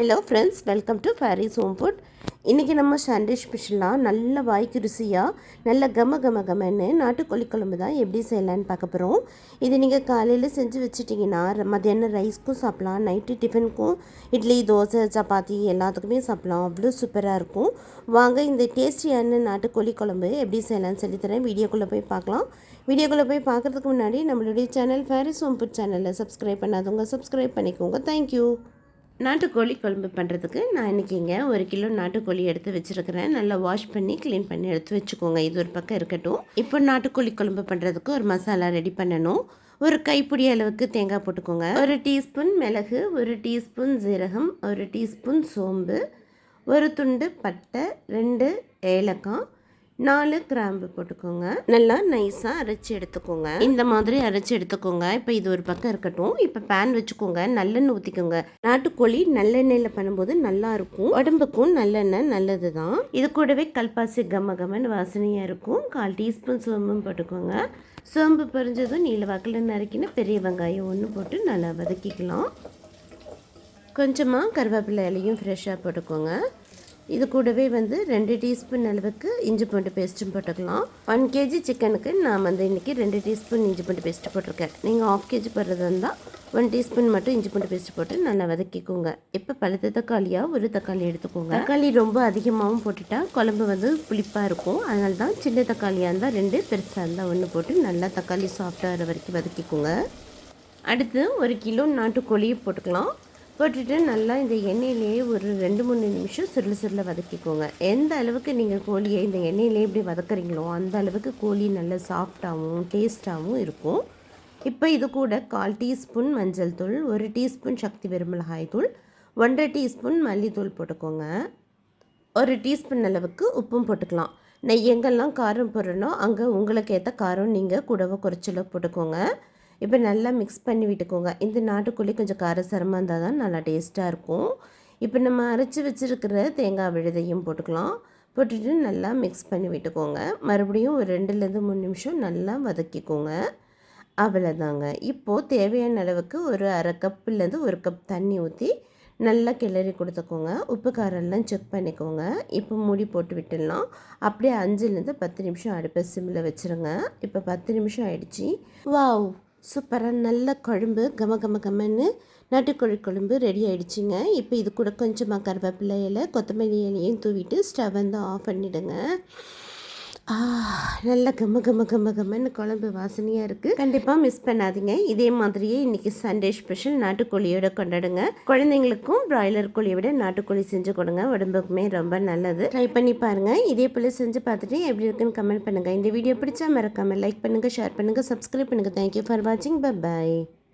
Hello friends welcome to Faris home food இன்றைக்கி நம்ம Sunday ஸ்பெஷலாக நல்ல வாய்க்கு ருசியாக நல்ல கம கம கமன்னு நாட்டுக்கோழி குழம்பு தான் எப்படி செய்யலான்னு பார்க்க போகிறோம் இது நீங்கள் காலையில் செஞ்சு வச்சுட்டிங்கன்னா மத்தியானம் ரைஸ்க்கும் சாப்பிட்லாம் நைட்டு டிஃபனுக்கும் இட்லி தோசை சப்பாத்தி எல்லாத்துக்குமே சாப்பிட்லாம். அவ்வளோ சூப்பராக இருக்கும். வாங்க இந்த டேஸ்டியான நாட்டுக்கோழி குழம்பு எப்படி செய்யலாம்னு சொல்லித்தரேன் வீடியோக்குள்ளே போய் பார்க்கலாம். வீடியோக்குள்ளே போய் பார்க்குறதுக்கு முன்னாடி நம்மளுடைய சேனல் ஃபேரிஸ் ஹோம் ஃபுட் சேனலில் சப்ஸ்கிரைப் பண்ணாதவங்க சப்ஸ்கிரைப் பண்ணிக்கோங்க. தேங்க்யூ நாட்டுக்கோழி குழம்பு பண்ணுறதுக்கு நான் இன்றைக்கி இங்கே ஒரு கிலோ நாட்டுக்கோழி எடுத்து வச்சுருக்கிறேன். நல்லா வாஷ் பண்ணி க்ளீன் பண்ணி எடுத்து வச்சுக்கோங்க. இது ஒரு பக்கம் இருக்கட்டும். இப்போ நாட்டுக்கோழி குழம்பு பண்ணுறதுக்கு ஒரு மசாலா ரெடி பண்ணணும். ஒரு கைப்பிடி அளவுக்கு தேங்காய் போட்டுக்கோங்க. ஒரு டீஸ்பூன் மிளகு ஒரு டீஸ்பூன் ஜீரகம் ஒரு டீஸ்பூன் சோம்பு ஒரு துண்டு பட்டை ரெண்டு ஏலக்காய் நாலு கிராம்பு போட்டுக்கோங்க. நல்லா நைஸாக அரைச்சி எடுத்துக்கோங்க. இந்த மாதிரி அரைச்சி எடுத்துக்கோங்க. இப்போ இது ஒரு பக்கம் இருக்கட்டும். இப்போ பேன் வச்சுக்கோங்க. நல்லெண்ணெய் ஊற்றிக்கோங்க நாட்டுக்கோழி நல்லெண்ணெயில் பண்ணும்போது நல்லா இருக்கும். உடம்புக்கும் நல்லெண்ணெய் நல்லது தான் இது கூடவே கல்பாசி கம கமன்னு வாசனையாக இருக்கும். கால் டீஸ்பூன் சோம்பும் போட்டுக்கோங்க. சோம்பு பொரிஞ்சதும் நீல வாக்கில் நறுக்கின பெரிய வெங்காயம் ஒன்று போட்டு நல்லா வதக்கிக்கலாம். கொஞ்சமாக கருவேப்பிலை இலையும் ஃப்ரெஷ்ஷாக போட்டுக்கோங்க. இது கூடவே வந்து ரெண்டு டீஸ்பூன் அளவுக்கு இஞ்சி பூண்டு பேஸ்ட்டும் போட்டுக்கலாம். ஒன் கேஜி சிக்கனுக்கு நான் வந்து இன்றைக்கி ரெண்டு டீஸ்பூன் இஞ்சி பூண்டு பேஸ்ட்டு போட்டிருக்கேன். நீங்கள் ஆஃப் கேஜி போடுறது இருந்தால் ஒன் டீஸ்பூன் மட்டும் இஞ்சி பூண்டு பேஸ்ட் போட்டு நல்லா வதக்கிக்கோங்க. இப்போ பழுத்த தக்காளியாக ஒரு தக்காளி எடுத்துக்கோங்க. தக்காளி ரொம்ப அதிகமாகவும் போட்டுட்டா குழம்பு வந்து புளிப்பாக இருக்கும். அதனால தான் சின்ன தக்காளியாக இருந்தால் ரெண்டு பெருசாக இருந்தால் ஒன்று போட்டு நல்லா தக்காளி சாஃப்டாகிற வரைக்கும் வதக்கிக்கோங்க. அடுத்து ஒரு கிலோ நாட்டுக்கோழியை போட்டுக்கலாம். போட்டுட்டு நல்லா இந்த எண்ணெயிலேயே ஒரு ரெண்டு மூணு நிமிஷம் சுருள சுருள வதக்கிக்கோங்க. எந்த அளவுக்கு நீங்கள் கோழியை இந்த எண்ணெயிலே இப்படி வதக்குறீங்களோ அந்த அளவுக்கு கோழி நல்லா சாஃப்டாகவும் டேஸ்ட்டாகவும் இருக்கும். இப்போ இது கூட கால் டீஸ்பூன் மஞ்சள் தூள் ஒரு டீஸ்பூன் சக்தி வெறுமிளகாய் தூள் ஒன்றரை டீஸ்பூன் மல்லித்தூள் போட்டுக்கோங்க. ஒரு டீஸ்பூன் அளவுக்கு உப்பும் போட்டுக்கலாம். நான் எங்கெல்லாம் காரம் போடுறனோ அங்கே உங்களுக்கு ஏற்ற காரம் நீங்கள் கூடவோ குறைச்சலோ போட்டுக்கோங்க. இப்போ நல்லா மிக்ஸ் பண்ணி விட்டுக்கோங்க. இந்த நாட்டுக்கோழி கொஞ்சம் காரசாரமாக இருந்தால் தான் நல்லா டேஸ்ட்டாக இருக்கும். இப்போ நம்ம அரைச்சி வச்சுருக்கிற தேங்காய் விழுதையும் போட்டுக்கலாம். போட்டுட்டு நல்லா மிக்ஸ் பண்ணி விட்டுக்கோங்க. மறுபடியும் ஒரு ரெண்டுலேருந்து மூணு நிமிஷம் நல்லா வதக்கிக்கோங்க. அவ்வளோதாங்க இப்போது தேவையான அளவுக்கு ஒரு அரை கப்புலேருந்து ஒரு கப் தண்ணி ஊற்றி நல்லா கிளறி கொடுத்துக்கோங்க. உப்பு காரெல்லாம் செக் பண்ணிக்கோங்க. இப்போ மூடி போட்டு விட்டுடலாம். அப்படியே அஞ்சுலேருந்து பத்து நிமிஷம் அடுப்பை சிம்மில் வச்சுருங்க. இப்போ பத்து நிமிஷம் ஆயிடுச்சு. வாவ்! சூப்பராக நல்ல குழம்பு கம கம கமன்னு நாட்டுக்கோழி குழம்பு ரெடி ஆகிடுச்சிங்க இப்போ இது கூட கொஞ்சமாக கருவேப்பிலை இலை கொத்தமல்லி இலையும் தூவிட்டு ஸ்டவ் வந்து ஆஃப் பண்ணிவிடுங்க நல்ல கம்ம கம்ம கம்ம கம்மன்னு குழம்பு வாசனையாக இருக்குது கண்டிப்பாக மிஸ் பண்ணாதீங்க. இதே மாதிரியே இன்றைக்கி சண்டே ஸ்பெஷல் நாட்டுக்கோழியோட கொண்டாடுங்க. குழந்தைங்களுக்கும் பிராய்லர் கோழியை விட நாட்டுக்கோழி செஞ்சு கொடுங்க. உடம்புக்குமே ரொம்ப நல்லது. ட்ரை பண்ணி பாருங்கள் இதே போல் செஞ்சு பார்த்துட்டு எப்படி இருக்குன்னு கமெண்ட் பண்ணுங்கள் இந்த வீடியோ பிடிச்சா மறக்காமல் லைக் பண்ணுங்கள் ஷேர் பண்ணுங்கள் சப்ஸ்கிரைப் பண்ணுங்கள் தேங்க்யூ ஃபார் வாட்சிங் பை பாய்